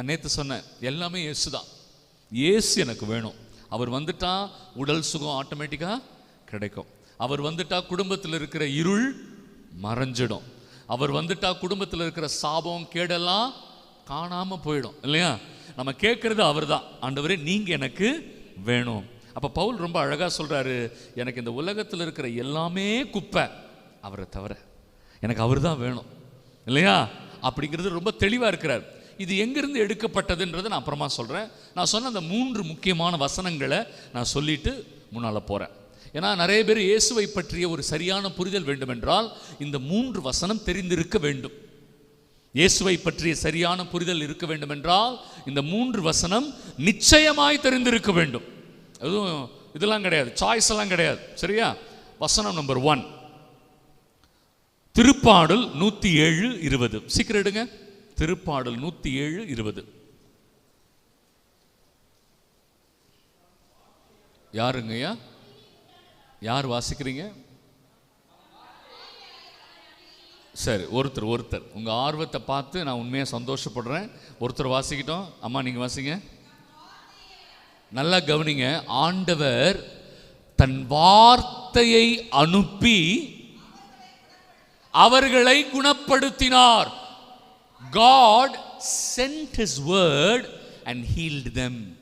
நான் நேற்று சொன்னேன் எல்லாமே இயேசு தான் இயேசு எனக்கு வேணும். அவர் வந்துட்டால் உடல் சுகம் ஆட்டோமேட்டிக்காக கிடைக்கும். அவர் வந்துட்டால் குடும்பத்தில் இருக்கிற இருள் மறைஞ்சிடும். அவர் வந்துட்டால் குடும்பத்தில் இருக்கிற சாபம் கேடெல்லாம் காணாமல் போயிடும் இல்லையா? நம்ம கேட்குறது அவர் தான் ஆண்டவரே நீங்கள் எனக்கு வேணும். அப்போ பவுல் ரொம்ப அழகாக சொல்கிறாரு எனக்கு இந்த உலகத்தில் இருக்கிற எல்லாமே குப்பை அவரை தவிர எனக்கு அவர் தான் வேணும் இல்லையா? அப்படிங்கிறது ரொம்ப தெளிவாக இருக்கிறார். இது எங்கிருந்து எடுக்கப்பட்டதுன்றதை நான் அப்புறமா சொல்கிறேன் நான் சொன்ன அந்த மூன்று முக்கியமான வசனங்களை நான் சொல்லிட்டு முன்னால் போகிறேன் ஏன்னா நிறைய பேர் இயேசுவை பற்றிய ஒரு சரியான புரிதல் வேண்டுமென்றால் இந்த மூன்று வசனம் தெரிந்திருக்க வேண்டும். இயேசுவை பற்றிய சரியான புரிதல் இருக்க வேண்டுமென்றால் இந்த மூன்று வசனம் நிச்சயமாய் தெரிந்திருக்க வேண்டும். அதுவும் இதெல்லாம் கிடையாது. சாய்ஸ் எல்லாம் கிடையாது. சரியா? வசனம் நம்பர் ஒன் திருப்பாடல் நூற்றி ஏழு இருபது. சீக்கிரம் எடுங்க. திருப்பாடல் நூத்தி ஏழு இருபது யாருங்கய்யா யார் வாசிக்கிறீங்க? சரி ஒருத்தர் ஒருத்தர். உங்க ஆர்வத்தை பார்த்து நான் உண்மையா சந்தோஷப்படுறேன். ஒருத்தர் வாசிக்கிட்டோம். அம்மா நீங்க வாசிங்க. நல்லா கவனிங்க. ஆண்டவர் தன் வார்த்தையை அனுப்பி அவர்களை குணப்படுத்தினார். God sent his word and healed them